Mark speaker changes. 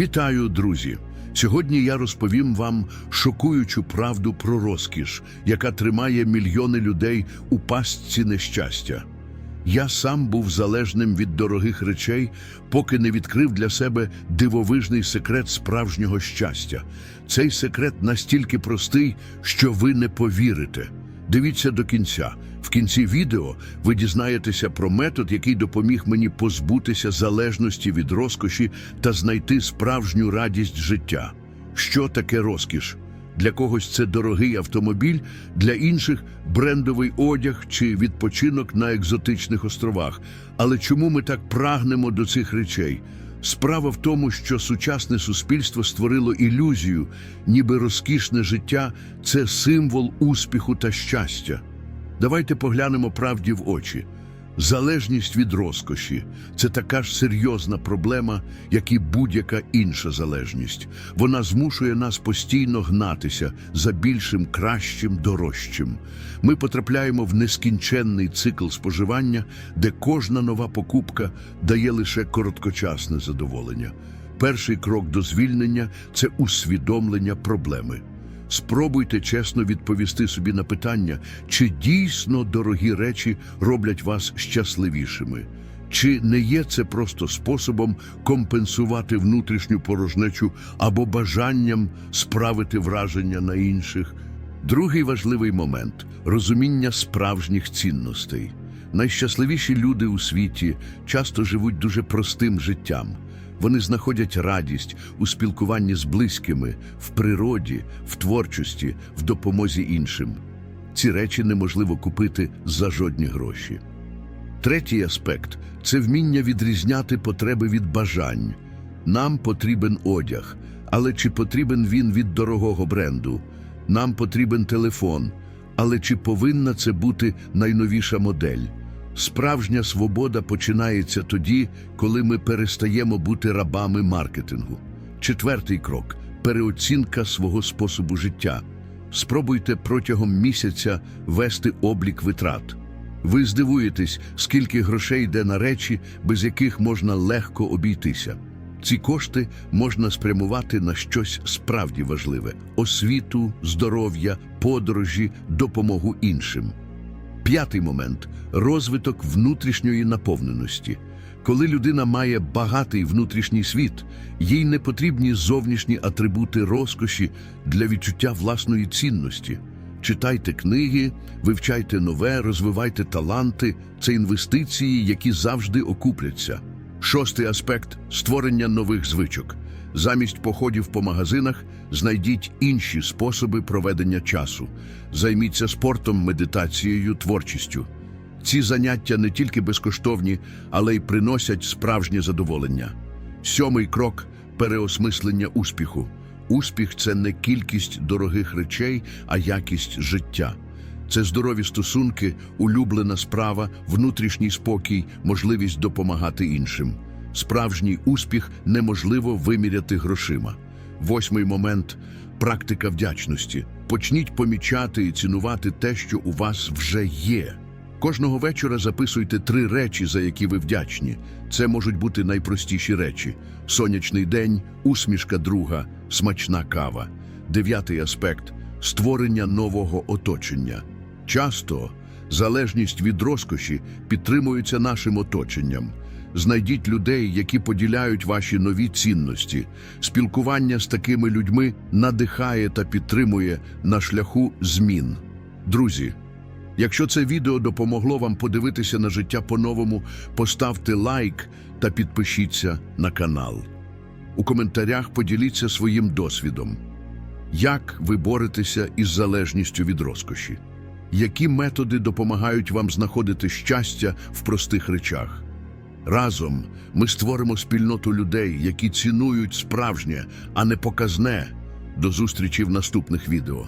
Speaker 1: Вітаю, друзі! Сьогодні я розповім вам шокуючу правду про розкіш, яка тримає мільйони людей у пастці нещастя. Я сам був залежним від дорогих речей, поки не відкрив для себе дивовижний секрет справжнього щастя. Цей секрет настільки простий, що ви не повірите. Дивіться до кінця. В кінці відео ви дізнаєтеся про метод, який допоміг мені позбутися залежності від розкоші та знайти справжню радість життя. Що таке розкіш? Для когось це дорогий автомобіль, для інших брендовий одяг чи відпочинок на екзотичних островах. Але чому ми так прагнемо до цих речей? Справа в тому, що сучасне суспільство створило ілюзію, ніби розкішне життя це символ успіху та щастя. Давайте поглянемо правді в очі. Залежність від розкоші це така ж серйозна проблема, як і будь-яка інша залежність. Вона змушує нас постійно гнатися за більшим, кращим, дорожчим. Ми потрапляємо в нескінченний цикл споживання, де кожна нова покупка дає лише короткочасне задоволення. Перший крок до звільнення це усвідомлення проблеми. Спробуйте чесно відповісти собі на питання, чи дійсно дорогі речі роблять вас щасливішими, чи не є це просто способом компенсувати внутрішню порожнечу або бажанням справити враження на інших. Другий важливий момент розуміння справжніх цінностей. Найщасливіші люди у світі часто живуть дуже простим життям. Вони знаходять радість у спілкуванні з близькими, в природі, в творчості, в допомозі іншим. Ці речі неможливо купити за жодні гроші. Третій аспект це вміння відрізняти потреби від бажань. Нам потрібен одяг, але чи потрібен він від дорогого бренду? Нам потрібен телефон, але чи повинна це бути найновіша модель? Справжня свобода починається тоді, коли ми перестаємо бути рабами маркетингу. Четвертий крок переоцінка свого способу життя. Спробуйте протягом місяця вести облік витрат. Ви здивуєтесь, скільки грошей йде на речі, без яких можна легко обійтися. Ці кошти можна спрямувати на щось справді важливе: освіту, здоров'я, подорожі, допомогу іншим. П'ятий момент розвиток внутрішньої наповненості. Коли людина має багатий внутрішній світ, їй не потрібні зовнішні атрибути розкоші для відчуття власної цінності. Читайте книги, вивчайте нове, розвивайте таланти це інвестиції, які завжди окупляться. Шостий аспект створення нових звичок. Замість походів по магазинах знайдіть інші способи проведення часу. Займіться спортом, медитацією, творчістю. Ці заняття не тільки безкоштовні, але й приносять справжнє задоволення. Сьомий крок переосмислення успіху. Успіх це не кількість дорогих речей, а якість життя. Це здорові стосунки, улюблена справа, внутрішній спокій, можливість допомагати іншим. Справжній успіх неможливо виміряти грошима. Восьмий момент практика вдячності. Почніть помічати і цінувати те, що у вас вже є. Кожного вечора записуйте три речі, за які ви вдячні. Це можуть бути найпростіші речі: сонячний день, усмішка друга, смачна кава. Дев'ятий аспект створення нового оточення. Часто залежність від розкоші підтримується нашим оточенням. Знайдіть людей, які поділяють ваші нові цінності. Спілкування з такими людьми надихає та підтримує на шляху змін. Друзі, якщо це відео допомогло вам подивитися на життя по-новому, поставте лайк та підпишіться на канал. У коментарях поділіться своїм досвідом. Як ви боретеся із залежністю від розкоші? Які методи допомагають вам знаходити щастя в простих речах? Разом ми створимо спільноту людей, які цінують справжнє, а не показне. До зустрічі в наступних відео.